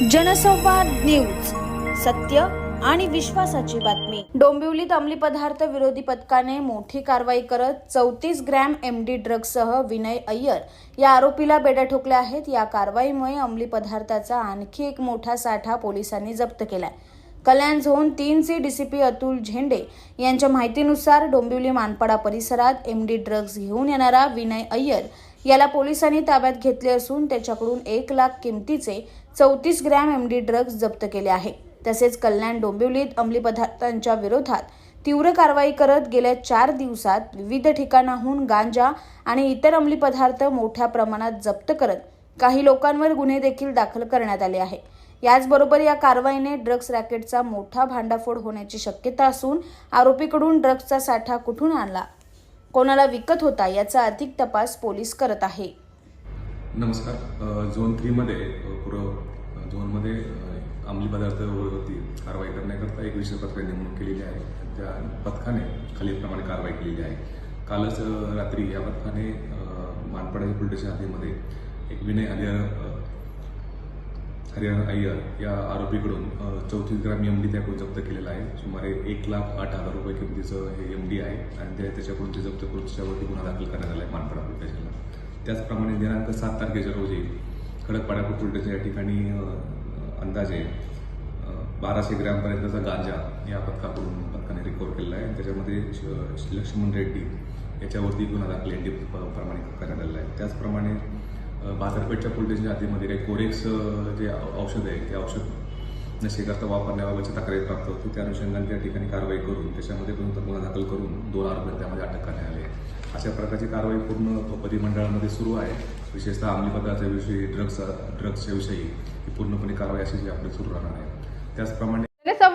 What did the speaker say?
जनसंवाद न्यूज सत्य आणि विश्वासाची बातमी. डोंबिवलीत अंमली पदार्थ विरोधी पथकाने मोठी कारवाई करत चौतीस ग्रॅम एम डी ड्रग्जसह विनय अय्यर या आरोपीला बेड्या ठोकल्या आहेत. या कारवाईमुळे अंमली पदार्थाचा आणखी एक मोठा साठा पोलिसांनी जप्त केलाय. कल्याण झोन तीनचे डीसीपी अतुल झेंडे यांच्या माहितीनुसार डोंबिवली मानपाडा परिसरात एम डी ड्रग्ज घेऊन येणारा विनय अय्यर याला पोलिसांनी ताब्यात घेतले असून त्याच्याकडून एक लाख किमतीचे चौतीस ग्रॅम एम डी ड्रग्ज जप्त केले आहे. तसेच कल्याण डोंबिवलीत अंमली पदार्थांच्या विरोधात तीव्र कारवाई करत गेल्या चार दिवसात विविध ठिकाणाहून गांजा आणि इतर अंमली पदार्थ मोठ्या प्रमाणात जप्त करत काही लोकांवर गुन्हे देखील दाखल करण्यात आले आहे याचबरोबर या कारवाईने ड्रग्ज रॅकेटचा मोठा भांडाफोड होण्याची शक्यता असून आरोपीकडून ड्रग्जचा साठा कुठून आणला? कोणाला विकत होता याचा अधिक तपास पोलीस करत आहे. नमस्कार. झोन थ्रीमध्ये अ, पुरं अ, झोनमध्ये अंमली पदार्थावरती कारवाई करण्याकरता एक विशेष पथक नेमणूक केलेली आहे. त्या पथकाने खालीलप्रमाणे कारवाई केलेली आहे. कालच रात्री या पथकाने मानपडा मानपाडा पोलीस स्टेशन हद्दीमध्ये एक विनय हरिहर हरियाणा अय्यर या आरोपीकडून चौतीस ग्राम एम डी त्याकडून जप्त केलेला आहे. सुमारे एक लाख आठ हजार रुपये किमतीचं हे एम डी आहे आणि ते त्याच्याकडून ते जप्त करून त्याच्यावरती गुन्हा दाखल करण्यात आला आहे मानपाडा पोलीस त्याचप्रमाणे दिनांक सात तारखेच्या रोजी खडकपाडा पोलीस या ठिकाणी अंदाजे बाराशे ग्रॅमपर्यंतचा गांजा या पथकाकडून पथकाने रिकवर केलेला आहे. त्याच्यामध्ये श- लक्ष्मण रेड्डी याच्यावरती गुन्हा दाखल एन डी प्रमाणे करण्यात आलेला आहे. त्याचप्रमाणे बाजारपेठच्या पोलिटेशनच्या आधीमध्ये काही कोरेक्स जे औषध आहे ते औषध नशेकरता वापरण्याबाबतची तक्रारी प्राप्त होती. त्या अनुषंगाने त्या ठिकाणी कारवाई करून त्याच्यामध्ये पण गुन्हा दाखल करून दोन आरोपी त्यामध्ये अटक करण्यात आली आहे. अशा प्रकारची कारवाई पूर्ण परिमंडळामध्ये सुरू आहे. विशेषतः अंमली पदार्थाविषयी ड्रग्स ड्रग्सच्या विषयी ही पूर्णपणे कारवाई अशी आपली सुरू राहणार आहे. त्याचप्रमाणे